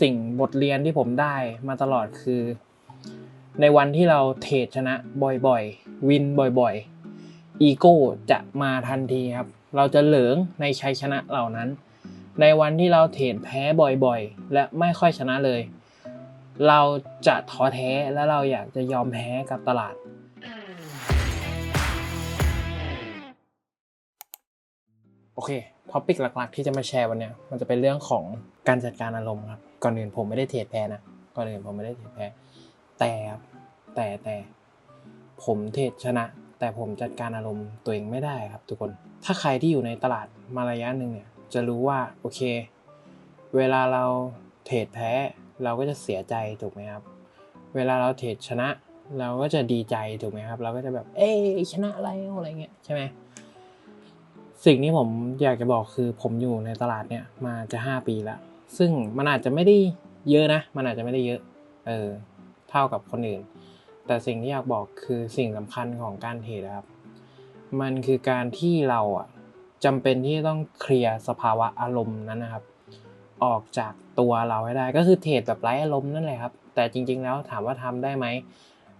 สิ่งบทเรียนที่ผมได้มาตลอดคือ ในวันที่เราเทรดชนะบ่อยๆ วินบ่อยๆ อีโก้จะมาทันทีครับ เราจะเหลิงในชัยชนะเหล่านั้น ในวันที่เราเทรดแพ้บ่อยๆ และไม่ค่อยชนะเลย เราจะท้อแท้และเราอยากจะยอมแพ้กับตลาดโอเค ท็อปิกหลักๆ ที่จะมาแชร์วันนี้มันจะเป็นเรื่องของการจัดการอารมณ์ครับ ก่อนอื่นผมไม่ได้เทรดแพ้นะก่อนอื่นผมไม่ได้เทรดแพ้แต่แต่แต่ผมเทรดชนะ แต่ผมจัดการอารมณ์ตัวเองไม่ได้ครับ ทุกคนถ้าใครที่อยู่ในตลาดมาระยะหนึ่งเนี่ยจะรู้ว่าโอเค เวลาเราเทรดแพ้เราก็จะเสียใจถูกไหมครับ เวลาเราเทรดชนะ เราก็จะดีใจถูกไหมครับ เราก็จะแบบเอ้ชนะแล้วอะไรเงี้ยใช่ไหมสิ่งที่ผมอยากจะบอกคือผมอยู่ในตลาดเนี่ยมาจะห้าปีแล้ว ซึ่งมันอาจจะไม่ได้เยอะนะ มันอาจจะไม่ได้เยอะ เออ เท่ากับคนอื่น แต่สิ่งที่อยากบอกคือสิ่งสำคัญของการเทรดนะครับ มันคือการที่เราอะจำเป็นที่ต้องเคลียร์สภาวะอารมณ์นั้นนะครับ ออกจากตัวเราให้ได้ ก็คือเทรดแบบไร้อารมณ์นั่นแหละครับ แต่จริง ๆ แล้วถามว่าทำได้ไหม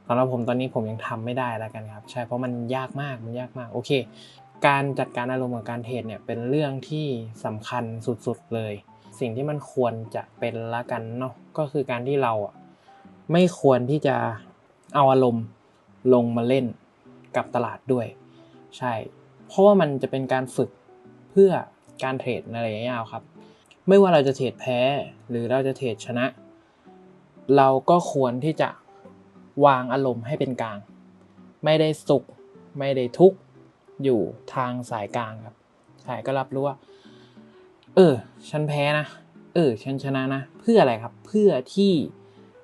สำหรับผมตอนนี้ผมยังทำไม่ได้แล้วกันครับ ใช่ เพราะมันยากมาก มันยากมาก โอเค การจัดการอารมณ์กับการเทรดเนี่ยเป็นเรื่องที่สำคัญสุดๆเลย สิ่งที่มันควรจะเป็นละกันเนาะก็คือการที่เราอะไม่ควรที่จะเอาอารมณ์ลงมาเล่นกับตลาดด้วย ใช่ เพราะว่ามันจะเป็นการฝึกเพื่อการเทรดในระยะยาวครับ ไม่ว่าเราจะเทรดแพ้หรือเราจะเทรดชนะ เราก็ควรที่จะวางอารมณ์ให้เป็นกลาง ไม่ได้สุข ไม่ได้ทุกข์อยู่ทางสายกลางครับสายก็รับรู้ว่า เออ ฉันแพ้นะ เออ ฉันชนะนะ เพื่ออะไรครับ เพื่อที่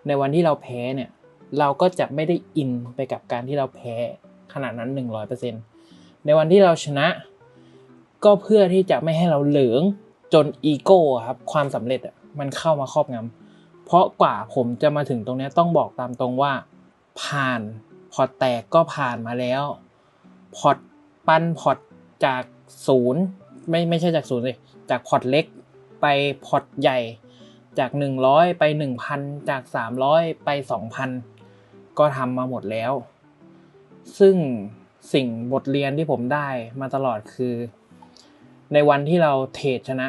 ในวันที่เราแพ้เนี่ย เราก็จะไม่ได้อินไปกับการที่เราแพ้ขนาดนั้น 100%ในวันที่เราชนะ ก็เพื่อที่จะไม่ให้เราเหลืองจนอีโก้ครับ ความสำเร็จอะมันเข้ามาครอบงำเพราะกว่าผมจะมาถึงตรงนี้ต้องบอกตามตรงว่า ผ่านพอแตกก็ผ่านมาแล้ว พอตปั้นพอตจากศูนย์ ไม่ไม่ใช่จากศูนย์สิจากพอร์ตเล็กไปพอร์ตใหญ่ จาก 100 ไป 1,000 จาก 300 ไป 2,000 ก็ทำมาหมดแล้ว ซึ่งสิ่งบทเรียนที่ผมได้มาตลอดคือ ในวันที่เราเทรดชนะ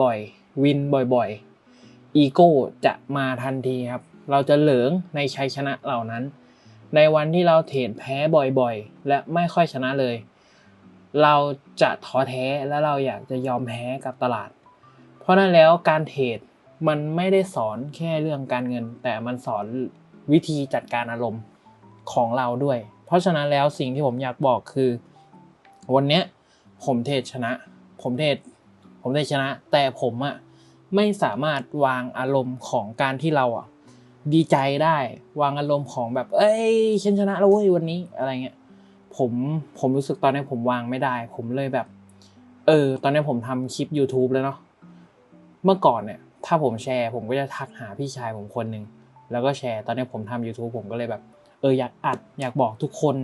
บ่อยๆ วินบ่อยๆ อีโก้จะมาทันทีครับ เราจะเหลิงในชัยชนะเหล่านั้น ในวันที่เราเทรดแพ้บ่อยๆ และไม่ค่อยชนะเลย เราจะท้อแท้และเราอยากจะยอมแพ้กับตลาด เพราะนั้นแล้วการเทรดมันไม่ได้สอนแค่เรื่องการเงิน แต่มันสอนวิธีจัดการอารมณ์ของเราด้วย เพราะฉะนั้นแล้วสิ่งที่ผมอยากบอกคือ วันนี้ผมเทรดชนะ ผมเทรดผมเทรดชนะ แต่ผมอะไม่สามารถวางอารมณ์ของการที่เราอะดีใจได้ วางอารมณ์ของแบบ เอ้ยฉันชนะแล้วเว้ยวันนี้อะไรเงี้ย ผมผมรู้สึกตอนนี้ผมวางไม่ได้ ผมเลยแบบ เออ ตอนนี้ผมทำคลิป YouTube แล้วเนาะเมื่อก่อนเนี่ย ถ้าผมแชร์ ผมก็จะทักหาพี่ชายผมคนหนึ่งแล้วก็แชร์ตอนนี้ผมทำ YouTube ผมก็เลยแบบ เอออยากอัด อยากบอกทุกคน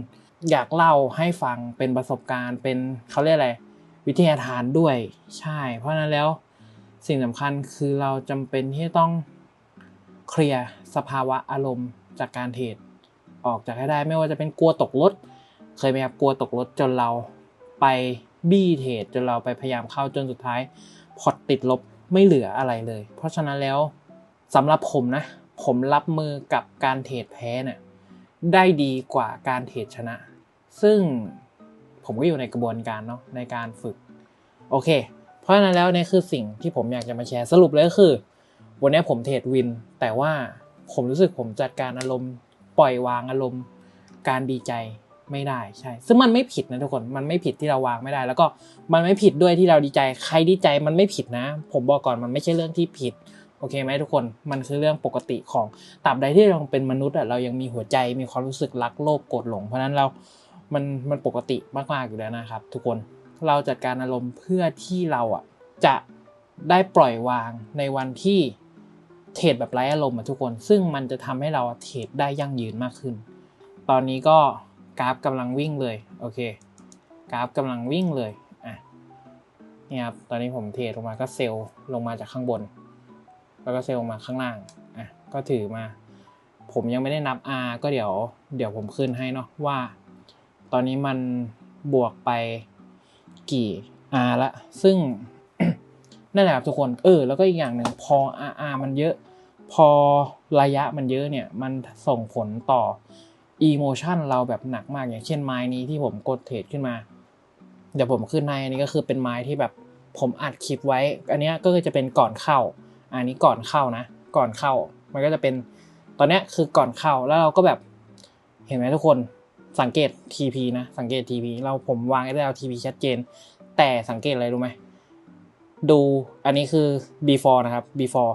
อยากเล่าให้ฟังเป็นประสบการณ์เป็นเขาเรียกอะไร วิทยาทานด้วยใช่ เพราะนั้นแล้วสิ่งสำคัญคือเราจำเป็นที่ต้องเคลียร์สภาวะอารมณ์จากการเทรดออกจากให้ได้ไม่ว่าจะเป็นกลัวตกรถ เคยไหมครับกลัวตกรถจนเราไปบี้เทรดจนเราไปพยายามเข้าจนสุดท้ายพอร์ตติดลบไม่เหลืออะไรเลย เพราะฉะนั้นแล้วสำหรับผมนะ ผมรับมือกับการเทรดแพ้เนี่ยได้ดีกว่าการเทรดชนะ ซึ่งผมก็อยู่ในกระบวนการเนาะในการฝึก โอเค เพราะฉะนั้นแล้วเนี่ยคือสิ่งที่ผมอยากจะมาแชร์สรุปเลยก็คือ วันนี้ผมเทรดวิน แต่ว่าผมรู้สึกผมจัดการอารมณ์ ปล่อยวางอารมณ์ การดีใจ ไม่ได้ใช่ ซึ่งมันไม่ผิดนะทุกคนมันไม่ผิดที่เราวางไม่ได้ แล้วก็มันไม่ผิดด้วยที่เราดีใจใครดีใจมันไม่ผิดนะ ผมบอกก่อนมันไม่ใช่เรื่องที่ผิดโอเคไหมทุกคน มันคือเรื่องปกติของตราบใดที่เราเป็นมนุษย์อะเรายังมีหัวใจมีความรู้สึกรักโลภโกรธหลง เพราะนั้นเรา มันมันปกติมากๆอยู่แล้วนะครับ ทุกคนเราจัดการอารมณ์เพื่อที่เราอะจะได้ปล่อยวางในวันที่เทรดแบบไร้อารมณ์อะทุกคน ซึ่งมันจะทำให้เราเทรดได้ยั่งยืนมากขึ้น ตอนนี้ก็ กราฟกำลังวิ่งเลยโอเคกราฟกำลังวิ่งเลยอะนี่ครับตอนนี้ผมเทลงมาก็เซลล์ลงมาจากข้างบน แล้วก็เซลล์มาข้างล่างอะก็ถือมา ผมยังไม่ได้นับ R ก็เดี๋ยวเดี๋ยวผมขึ้นให้เนาะว่า ตอนนี้มันบวกไปกี่ R ละ ซึ่งนั่นแหละครับทุกคนเออแล้วก็อีกอย่างหนึ่งพอ RR มันเยอะ พอระยะมันเยอะเนี่ยมันส่งผลต่อ emotion เราแบบหนักมากอย่างเช่นไม้นี้ที่ผมกดเทรดขึ้นมา เดี๋ยวผมขึ้นในอันนี้ก็คือเป็นไม้ที่แบบผมอัดคลิปไว้ อันนี้ก็คือจะเป็นก่อนเข้า อันนี้ก่อนเข้านะ ก่อนเข้า มันก็จะเป็นตอนนี้คือก่อนเข้าแล้วเราก็แบบเห็นไหมทุกคนสังเกต TP นะ สังเกต TP เราผมวาง SLTP ชัดเจน แต่สังเกตอะไรรู้ไหมดูอันนี้คือ before นะครับ before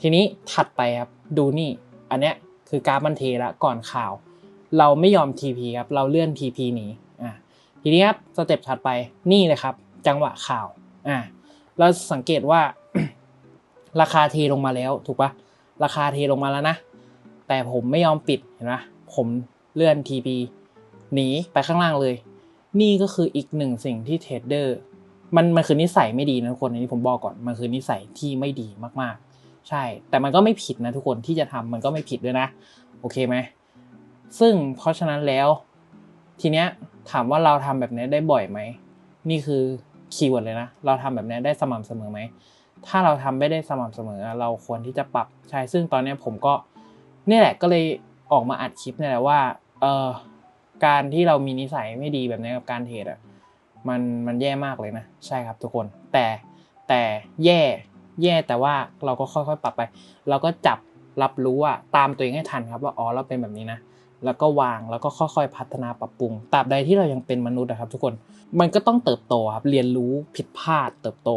ทีนี้ถัดไปครับ ดูนี่ อันเนี้ยคือกราฟมันเทละก่อนข่าว เราไม่ยอม TP ครับ เราเลื่อน TP หนีอะทีนี้ครับสเต็ปถัดไปนี่เลยครับ จังหวะข่าวอ่าเราสังเกตว่า ราคาเทลงมาแล้วถูกปะราคาเทลงมาแล้วนะ แต่ผมไม่ยอมปิดเห็นไหมผมเลื่อน TP หนีไปข้างล่างเลย นี่ก็คืออีกหนึ่งสิ่งที่เทรดเดอร์มันมันคือนิสัยไม่ดีนะทุกคนอันนี้ผมบอกก่อนมันคือนิสัยที่ไม่ดีมากๆ ใช่ แต่มันก็ไม่ผิดนะทุกคนที่จะทำมันก็ไม่ผิดด้วยนะ โอเคไหม ซึ่งเพราะฉะนั้นแล้ว ทีเนี้ยถามว่าเราทำแบบนี้ได้บ่อยไหม นี่คือคีย์เวิร์ดเลยนะ เราทำแบบนี้ได้สม่ำเสมอไหม ถ้าเราทำไม่ได้สม่ำเสมอ เราควรที่จะปรับใช่ ซึ่งตอนนี้ผมก็นี่แหละก็เลยออกมาอัดคลิปนี่แหละว่าเออการที่เรามีนิสัยไม่ดีแบบนี้กับการเทรดอะมันมันแย่มากเลยนะใช่ครับทุกคนแต่แต่แย่แย่แต่ว่าเราก็ค่อยๆ ปรับไป เราก็จับรับรู้ว่าตามตัวเองให้ทันครับว่าอ๋อเราเป็นแบบนี้นะ แล้วก็วางแล้วก็ค่อยๆ พัฒนาปรับปรุงตราบใดที่เรายังเป็นมนุษย์นะครับ ทุกคนมันก็ต้องเติบโตครับเรียนรู้ผิดพลาดเติบโต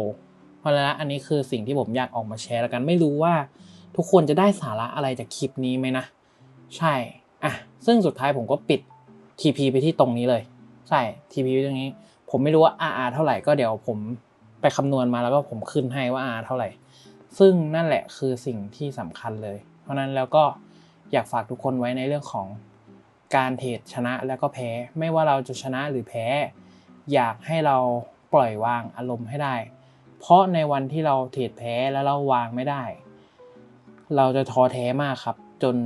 เพราะฉะนั้นอันนี้คือสิ่งที่ผมอยากออกมาแชร์แล้วกันไม่รู้ว่า ทุกคนจะได้สาระอะไรจากคลิปนี้ไหมนะ ใช่อะซึ่งสุดท้ายผมก็ปิด TP ไปที่ตรงนี้เลย ใช่ TP ไปตรงนี้ ผมไม่รู้ว่า RR เท่าไหร่ก็เดี๋ยวผมไปคำนวณมาแล้วก็ผมขึ้นให้ว่า R เท่าไหร่ ซึ่งนั่นแหละคือสิ่งที่สำคัญเลย เพราะนั้นแล้วก็อยากฝากทุกคนไว้ในเรื่องของ การเทรดชนะแล้วก็แพ้ ไม่ว่าเราจะชนะหรือแพ้ อยากให้เราปล่อยวางอารมณ์ให้ได้ เพราะในวันที่เราเทรดแพ้แล้วเราวางไม่ได้ เราจะท้อแท้มากครับ จน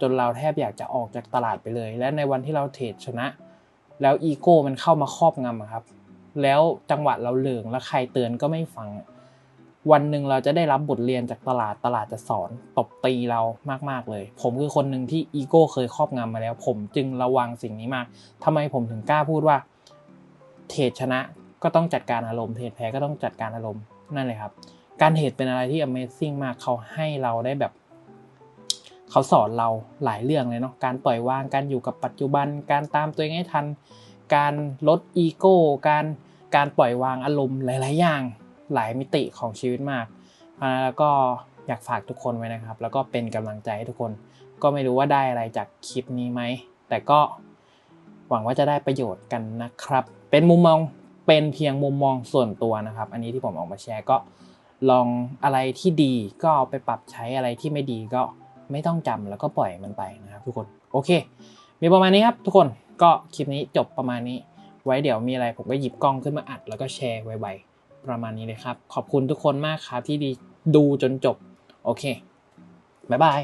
จนเราแทบอยากจะออกจากตลาดไปเลย และในวันที่เราเทรดชนะ แล้วอีโก้มันเข้ามาครอบงำครับ แล้วจังหวะเราเหลืองแล้วใครเตือนก็ไม่ฟัง วันหนึ่งเราจะได้รับบทเรียนจากตลาดตลาดจะสอนตบตีเรามากๆเลย ผมคือคนหนึ่งที่อีโก้เคยครอบงำมาแล้ว ผมจึงระวังสิ่งนี้มากทำไมผมถึงกล้าพูดว่า เทรดชนะก็ต้องจัดการอารมณ์เทรดแพ้ก็ต้องจัดการอารมณ์นั่นเลยครับ การเทรดเป็นอะไรที่ Amazing มากเขาให้เราได้แบบเขาสอนเราหลายเรื่องเลยเนาะการปล่อยวางการอยู่กับปัจจุบัน การตามตัวเองให้ทัน การลดอีโก้การการปล่อยวางอารมณ์หลาย ๆ อย่าง หลายมิติของชีวิตมากเพราะนั้นแล้วก็อยากฝากทุกคนไว้นะครับ แล้วก็เป็นกำลังใจให้ทุกคน ก็ไม่รู้ว่าได้อะไรจากคลิปนี้ไหม แต่ก็หวังว่าจะได้ประโยชน์กันนะครับ เป็นมุมมองเป็นเพียงมุมมองส่วนตัวนะครับ อันนี้ที่ผมออกมาแชร์ก็ลองอะไรที่ดีก็เอาไปปรับใช้อะไรที่ไม่ดีก็ไม่ต้องจำแล้วก็ปล่อยมันไปนะครับทุกคนโอเค มีประมาณนี้ครับทุกคนก็คลิปนี้จบประมาณนี้ ไว้เดี๋ยวมีอะไรผมก็หยิบกล้องขึ้นมาอัด แล้วก็แชร์ไวๆ ประมาณนี้เลยครับ ขอบคุณทุกคนมากครับที่ดีดูจนจบ โอเค บ๊ายบาย